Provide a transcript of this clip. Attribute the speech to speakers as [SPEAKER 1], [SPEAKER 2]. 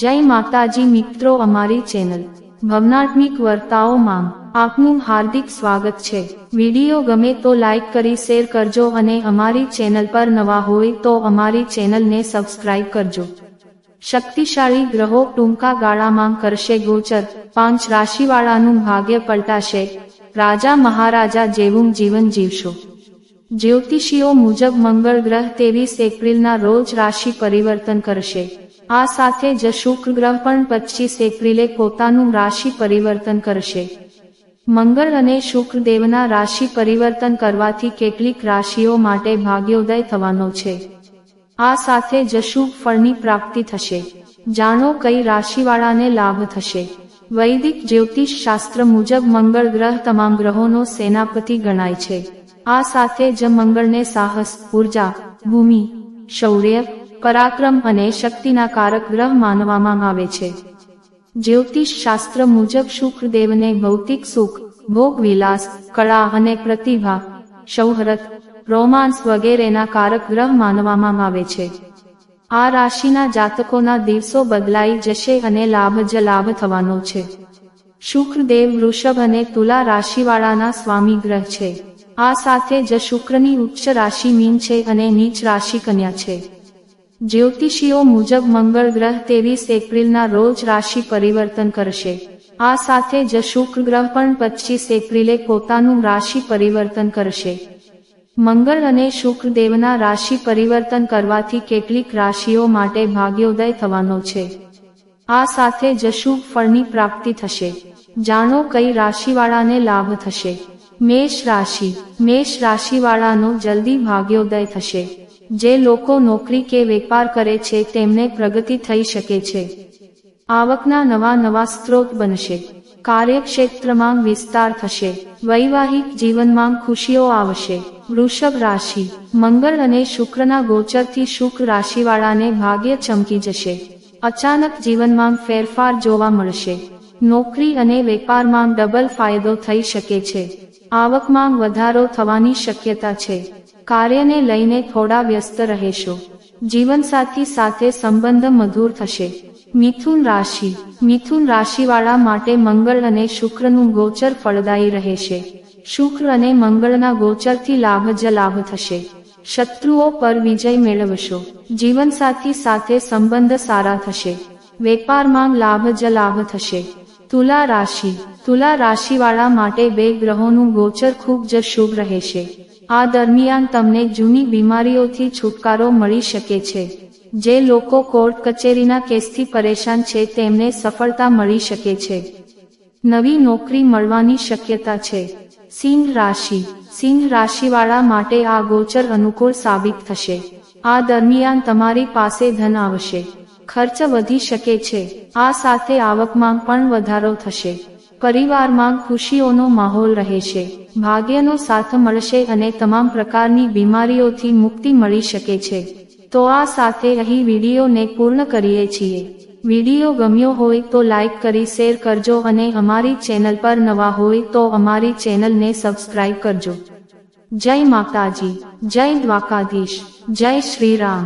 [SPEAKER 1] જય માતાજી મિત્રો અમારી ચેનલ ભવનાત્મિક વાર્તાઓમાં આપનું હાર્દિક સ્વાગત છે. વીડિયો ગમે તો લાઈક કરી શેર કરજો અને અમારી ચેનલ પર નવા હોય તો અમારી ચેનલને સબસ્ક્રાઇબ કરજો. શક્તિશાળી ગ્રહો ટૂંકા ગાળામાં કરશે ગોચર. પાંચ રાશિવાળાનું ભાગ્ય પલટાશે. રાજા મહારાજા જેવું જીવન જીવશો. જ્યોતિષીઓ મુજબ મંગળ ગ્રહ ત્રેવીસ એપ્રિલના રોજ રાશિ પરિવર્તન કરશે. આ સાથે જ શુક્ર ગ્રહ પણ પચીસ એપ્રિલે પોતાનું રાશિ પરિવર્તન કરશે. મંગળ અને શુક્ર દેવના રાશિ પરિવર્તન કરવાથી કેટલીક રાશિઓ માટે ભાગ્યોદય થવાનો છે. આ સાથે જ શુભ ફળની પ્રાપ્તિ થશે. જાણો કઈ રાશિવાળાને લાભ થશે. વૈદિક જ્યોતિષ શાસ્ત્ર મુજબ મંગળ ગ્રહ તમામ ગ્રહોનો સેનાપતિ ગણાય છે. આ સાથે જ મંગળને સાહસ, ઊર્જા, ભૂમિ, શૌર્ય પરાક્રમ અને શક્તિના કારક ગ્રહ માનવામાં આવે છે. જ્યોતિષ શાસ્ત્ર મુજબ શુક્રદેવને ભૌતિક સુખ, ભોગ વિલાસ, કળા અને પ્રતિભા, શૌહરત રોમાન્સ વગેરેના કારક ગ્રહ માનવામાં આવે છે. આ રાશિના જાતકોના દિવસો બદલાઈ જશે અને લાભ જ લાભ થવાનો છે. શુક્રદેવ વૃષભ અને તુલા રાશિવાળાના સ્વામી ગ્રહ છે. આ સાથે જ શુક્રની ઉચ્ચ રાશિ મીન છે અને નીચ રાશિ કન્યા છે. જ્યોતિષીઓ મુજબ મંગળ ગ્રહ ત્રેવીસ એપ્રિલના રોજ રાશિ પરિવર્તન કરશે. આ સાથે જ શુક્ર ગ્રહ પણ પચીસ એપ્રિલે પોતાનું રાશિ પરિવર્તન કરશે. મંગળ અને શુક્ર દેવના રાશિ પરિવર્તન કરવાથી કેટલીક રાશિઓ માટે ભાગ્યોદય થવાનો છે. આ સાથે જ શુભ ફળની પ્રાપ્તિ થશે. જાણો કઈ રાશિવાળાને લાભ થશે. મેષ રાશિ. મેષ રાશિવાળાનો જલ્દી ભાગ્યોદય થશે. જે લોકો નોકરી કે વેપાર કરે છે તેમને પ્રગતિ થઈ શકે છે. આવકના નવા નવા સ્ત્રોત બનશે. કાર્યક્ષેત્રમાં વિસ્તાર થશે. વૈવાહિક જીવનમાં ખુશીઓ આવશે. વૃષભ રાશિ. મંગળ અને શુક્રના ગોચરથી શુક્ર રાશિવાળાને ભાગ્ય ચમકી જશે. અચાનક જીવનમાં ફેરફાર જોવા મળશે. નોકરી અને વેપારમાં ડબલ ફાયદો થઈ શકે છે. આવકમાં વધારો થવાની શક્યતા છે. કાર્યને લઈને થોડા વ્યસ્ત રહેશો. જીવનસાથી સાથે સંબંધ મધુર થશે. મિથુન રાશિ. મિથુન રાશિવાળા માટે મંગળ અને શુક્રનું ગોચર ફળદાયી રહેશે. શુક્ર અને મંગળના ગોચરથી લાભ જ લાભ થશે. શત્રુઓ પર વિજય મેળવશો. જીવનસાથી સાથે સંબંધ સારા થશે. વેપારમાં લાભ જ લાભ થશે. તુલા રાશિ. તુલા રાશિવાળા માટે બે ગ્રહોનું ગોચર ખૂબ જ શુભ રહેશે. આ દરમિયાન તમને જૂની બીમારીઓથી છુટકારો મળી શકે છે. જે લોકો કોર્ટ કચેરીના કેસથી પરેશાન છે, તેમને સફળતા મળી શકે છે. નવી નોકરી મળવાની શક્યતા છે. સિંહ રાશિ. સિંહ રાશિવાળા માટે આ ગોચર અનુકૂળ સાબિત થશે. આ દરમિયાન તમારી પાસે ધન આવશે. ખર્ચ વધી શકે છે. આ સાથે આવકમાં પણ વધારો થશે. પરિવારમાં ખુશીઓનો માહોલ રહેશે ભાગ્યનો સાથ મળશે અને તમામ પ્રકારની બીમારીઓથી મુક્તિ મળી શકે છે. તો આ સાથે અહીં વિડીયોને પૂર્ણ કરીએ છીએ. વીડિયો ગમ્યો હોય તો લાઈક કરી શેર કરજો અને અમારી ચેનલ પર નવા હોય તો અમારી ચેનલને સબસ્ક્રાઇબ કરજો. જય માતાજી, જય દ્વારકાધીશ, જય શ્રી રામ